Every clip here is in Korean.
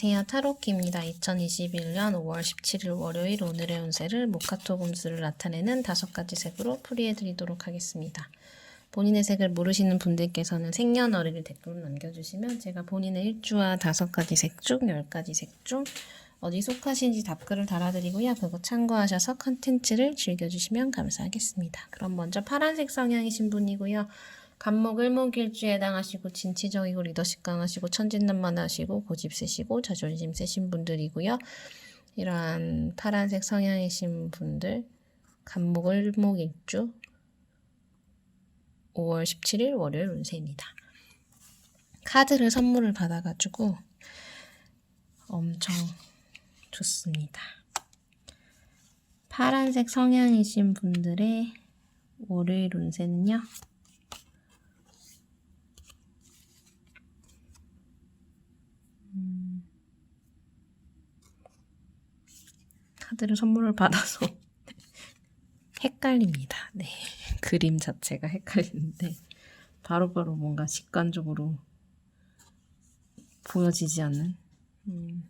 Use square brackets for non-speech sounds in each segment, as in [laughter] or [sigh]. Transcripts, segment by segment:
안녕하세요. 타로키입니다. 2021년 5월 17일 월요일 오늘의 운세를 모카토 금수를 나타내는 다섯 가지 색으로 풀이해드리도록 하겠습니다. 본인의 색을 모르시는 분들께서는 생년월일을 댓글로 남겨주시면 제가 본인의 일주와 다섯 가지 색 중, 열 가지 색 중 어디 속하신지 답글을 달아드리고요. 그거 참고하셔서 컨텐츠를 즐겨주시면 감사하겠습니다. 그럼 먼저 파란색 성향이신 분이고요. 간목 을목일주에 해당하시고 진취적이고 리더십 강하시고 천진난만하시고 고집 세시고 자존심 세신 분들이고요. 이러한 파란색 성향이신 분들 간목 을목일주 5월 17일 월요일 운세입니다. 카드를 선물을 받아가지고 엄청 좋습니다. 파란색 성향이신 분들의 월요일 운세는요. 카드를 선물을 받아서 [laughs] 헷갈립니다. 네. 그림 자체가 헷갈리는데 바로 바로 뭔가 직관적으로 보여지지 않는 음.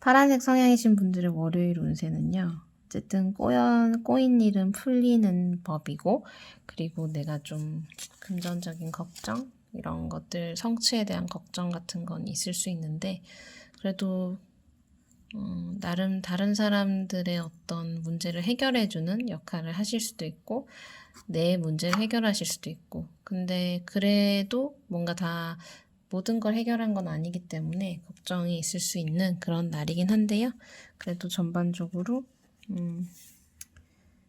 파란색 성향이신 분들의 월요일 운세는요. 어쨌든 꼬연, 꼬인 일은 풀리는 법이고 그리고 내가 좀 금전적인 걱정 이런 것들 성취에 대한 걱정 같은 건 있을 수 있는데 그래도 음, 나름 다른 사람들의 어떤 문제를 해결해주는 역할을 하실 수도 있고, 내 문제를 해결하실 수도 있고, 근데 그래도 뭔가 다 모든 걸 해결한 건 아니기 때문에 걱정이 있을 수 있는 그런 날이긴 한데요. 그래도 전반적으로, 음,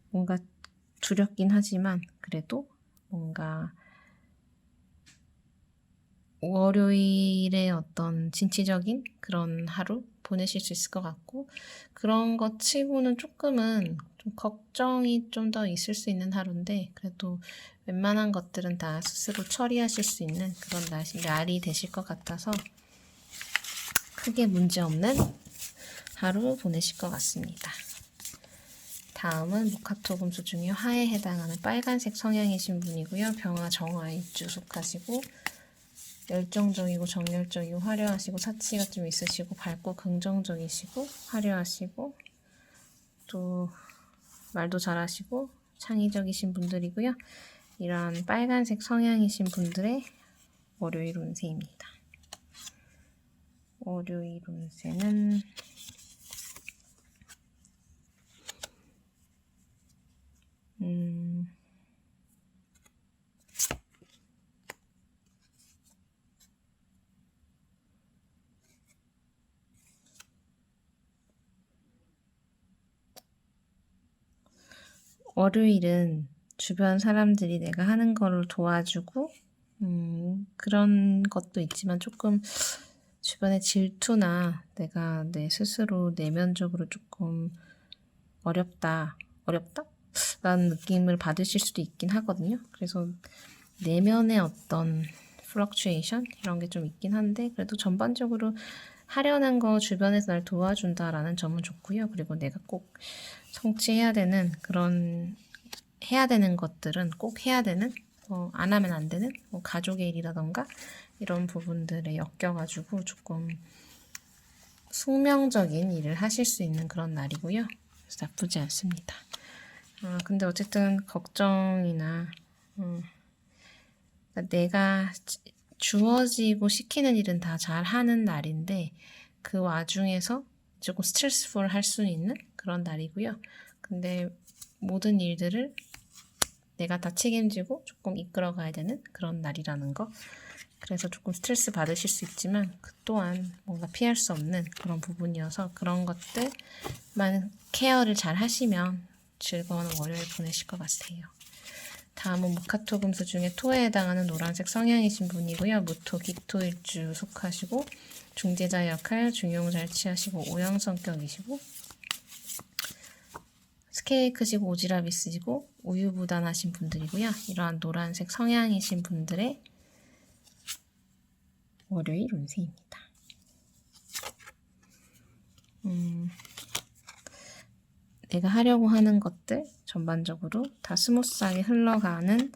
뭔가 두렵긴 하지만, 그래도 뭔가 월요일의 어떤 진취적인 그런 하루 보내실 수 있을 것 같고 그런 것 치고는 조금은 좀 걱정이 좀 더 있을 수 있는 하루인데 그래도 웬만한 것들은 다 스스로 처리하실 수 있는 그런 날, 날이 되실 것 같아서 크게 문제 없는 하루 보내실 것 같습니다. 다음은 모카토 금수 중에 화에 해당하는 빨간색 성향이신 분이고요. 병화 정화 입주 속하시고 열정적이고 정열적이고 화려하시고 사치가 좀 있으시고 밝고 긍정적이시고 화려하시고 또 말도 잘하시고 창의적이신 분들이고요. 이런 빨간색 성향이신 분들의 월요일 운세입니다. 월요일 운세는 월요일은 주변 사람들이 내가 하는 거를 도와주고, 음, 그런 것도 있지만 조금 주변의 질투나 내가 내 스스로 내면적으로 조금 어렵다, 어렵다? 라는 느낌을 받으실 수도 있긴 하거든요. 그래서 내면의 어떤 플럭츄에이션? 이런 게 좀 있긴 한데, 그래도 전반적으로 하려는 거 주변에서 날 도와준다라는 점은 좋고요. 그리고 내가 꼭 성취해야 되는 그런 해야 되는 것들은 꼭 해야 되는 뭐안 하면 안 되는 뭐 가족의 일이라던가 이런 부분들에 엮여가지고 조금 숙명적인 일을 하실 수 있는 그런 날이고요. 나쁘지 않습니다. 아, 근데 어쨌든 걱정이나 음, 그러니까 내가 주어지고 시키는 일은 다 잘하는 날인데 그 와중에서 조금 스트레스풀 할 수 있는 그런 날이고요. 근데 모든 일들을 내가 다 책임지고 조금 이끌어 가야 되는 그런 날이라는 거. 그래서 조금 스트레스 받으실 수 있지만 그 또한 뭔가 피할 수 없는 그런 부분이어서 그런 것들만 케어를 잘 하시면 즐거운 월요일 보내실 것 같아요. 다음은 모카토 금수 중에 토에 해당하는 노란색 성향이신 분이고요. 무토, 기토 일주 속하시고 중재자 역할, 중용 잘 취하시고 오형 성격이시고 스케일 크시고 오지랖 있으시고 우유부단하신 분들이고요. 이러한 노란색 성향이신 분들의 월요일 운세입니다. 음, 내가 하려고 하는 것들 전반적으로 다 스무스하게 흘러가는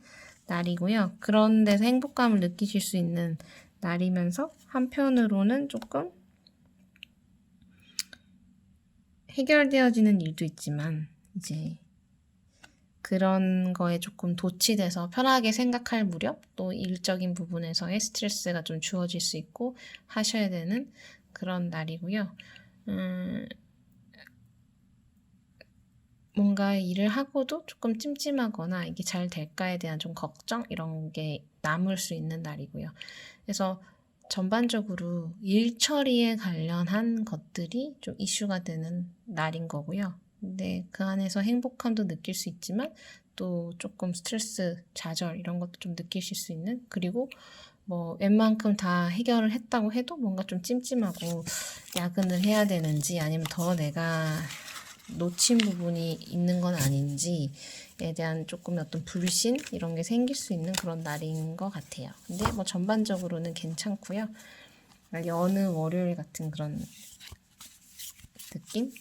날이고요. 그런 데서 행복감을 느끼실 수 있는 날이면서 한편으로는 조금 해결되어지는 일도 있지만 이제 그런 거에 조금 도취돼서 편하게 생각할 무렵 또 일적인 부분에서의 스트레스가 좀 주어질 수 있고 하셔야 되는 그런 날이고요. 음, 뭔가 일을 하고도 조금 찜찜하거나 이게 잘 될까에 대한 좀 걱정 이런 게 남을 수 있는 날이고요. 그래서 전반적으로 일 처리에 관련한 것들이 좀 이슈가 되는 날인 거고요. 근데 그 안에서 행복함도 느낄 수 있지만 또 조금 스트레스, 좌절 이런 것도 좀 느끼실 수 있는 그리고 뭐 웬만큼 다 해결을 했다고 해도 뭔가 좀 찜찜하고 야근을 해야 되는지 아니면 더 내가 놓친 부분이 있는 건 아닌지에 대한 조금 어떤 불신 이런 게 생길 수 있는 그런 날인 것 같아요. 근데 뭐 전반적으로는 괜찮고요. 여느 월요일 같은 그런 느낌?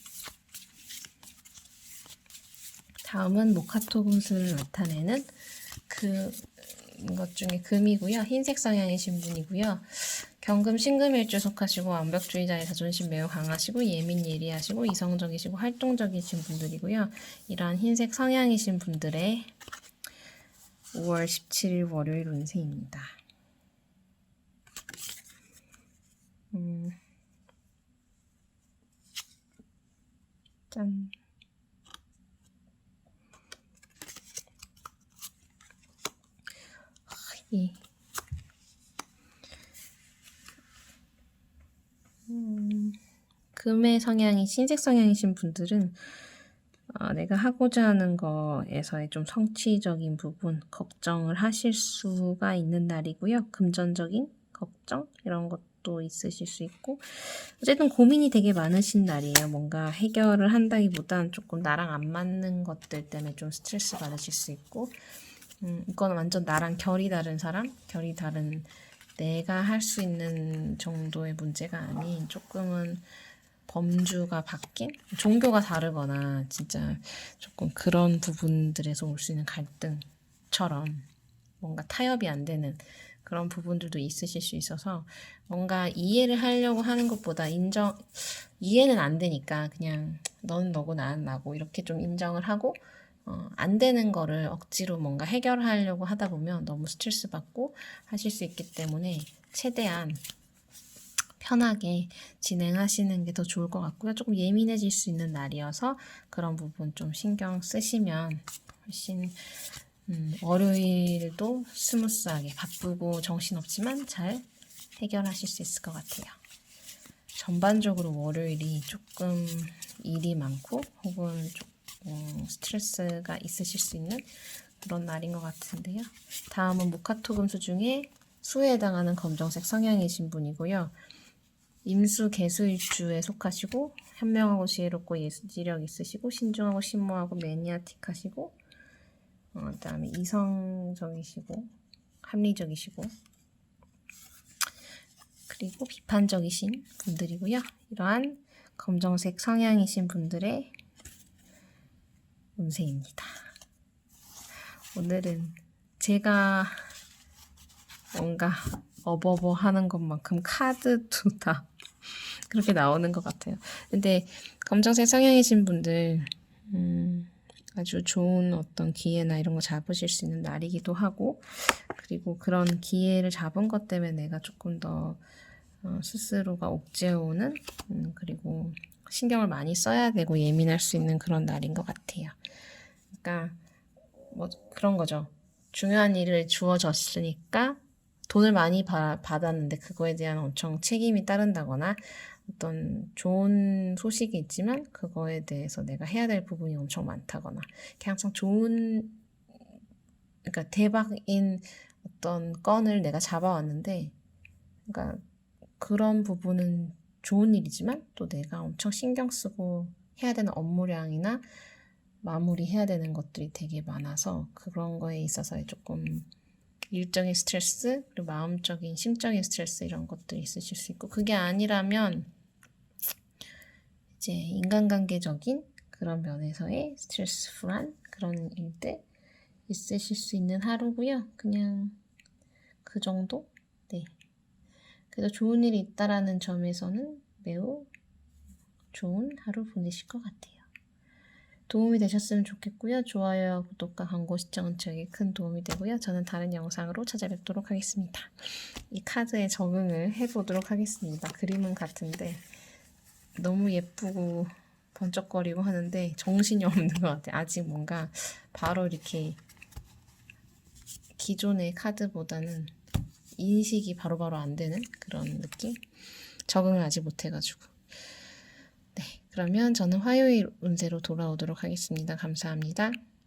다음은 모카토 분수를 나타내는 그 것 중에 금이고요. 흰색 성향이신 분이고요. 경금 신금일주 속하시고 완벽주의자의 자존심 매우 강하시고 예민 예리하시고 이성적이시고 활동적이신 분들이고요. 이러한 흰색 성향이신 분들의 5월 17일 월요일 운세입니다. 음. 짠. 이 금의 성향이 신색 성향이신 분들은 어, 내가 하고자 하는 거에서의 좀 성취적인 부분 걱정을 하실 수가 있는 날이고요. 금전적인 걱정 이런 것도 있으실 수 있고 어쨌든 고민이 되게 많으신 날이에요. 뭔가 해결을 한다기보단 조금 나랑 안 맞는 것들 때문에 좀 스트레스 받으실 수 있고 음, 이건 완전 나랑 결이 다른 사람, 결이 다른 내가 할 수 있는 정도의 문제가 아닌 조금은 범주가 바뀐? 종교가 다르거나 진짜 조금 그런 부분들에서 올 수 있는 갈등처럼 뭔가 타협이 안 되는 그런 부분들도 있으실 수 있어서 뭔가 이해를 하려고 하는 것보다 인정 이해는 안 되니까 그냥 너는 너고 나는 나고 이렇게 좀 인정을 하고 어, 안 되는 거를 억지로 뭔가 해결하려고 하다 보면 너무 스트레스 받고 하실 수 있기 때문에 최대한 편하게 진행하시는 게 더 좋을 것 같고요. 조금 예민해질 수 있는 날이어서 그런 부분 좀 신경 쓰시면 훨씬 음, 월요일도 스무스하게 바쁘고 정신없지만 잘 해결하실 수 있을 것 같아요. 전반적으로 월요일이 조금 일이 많고 혹은 조금 어, 스트레스가 있으실 수 있는 그런 날인 것 같은데요. 다음은 모카토 금수 중에 수에 해당하는 검정색 성향이신 분이고요. 임수 개수일주에 속하시고 현명하고 지혜롭고 예술지력 있으시고 신중하고 신무하고 매니아틱하시고 어, 그다음에 이성적이시고 합리적이시고 그리고 비판적이신 분들이고요. 이러한 검정색 성향이신 분들의 운세입니다. 오늘은 제가 뭔가 어버버 하는 것만큼 카드도 다 그렇게 나오는 것 같아요. 근데 검정색 성향이신 분들, 음, 아주 좋은 어떤 기회나 이런 거 잡으실 수 있는 날이기도 하고, 그리고 그런 기회를 잡은 것 때문에 내가 조금 더 어, 스스로가 옥죄어오는, 음, 그리고 신경을 많이 써야 되고 예민할 수 있는 그런 날인 것 같아요. 그러니까 뭐 그런 거죠. 중요한 일을 주어졌으니까 돈을 많이 바, 받았는데 그거에 대한 엄청 책임이 따른다거나 어떤 좋은 소식이 있지만 그거에 대해서 내가 해야 될 부분이 엄청 많다거나 항상 좋은 그러니까 대박인 어떤 건을 내가 잡아왔는데 그러니까 그런 부분은 좋은 일이지만 또 내가 엄청 신경 쓰고 해야 되는 업무량이나 마무리해야 되는 것들이 되게 많아서 그런 거에 있어서 조금 일적인 스트레스 그리고 마음적인 심적인 스트레스 이런 것들이 있으실 수 있고 그게 아니라면 이제 인간관계적인 그런 면에서의 스트레스풀한 그런 일들 있으실 수 있는 하루고요. 그냥 그 정도? 네. 그래서 좋은 일이 있다라는 점에서는 매우 좋은 하루 보내실 것 같아요. 도움이 되셨으면 좋겠고요. 좋아요와 구독과 광고 시청은 저에게 큰 도움이 되고요. 저는 다른 영상으로 찾아뵙도록 하겠습니다. 이 카드에 적응을 해보도록 하겠습니다. 그림은 같은데 너무 예쁘고 번쩍거리고 하는데 정신이 없는 것 같아요. 아직 뭔가 바로 이렇게 기존의 카드보다는 인식이 바로바로 안 되는 그런 느낌? 적응을 아직 못해가지고. 네, 그러면 저는 화요일 운세로 돌아오도록 하겠습니다. 감사합니다.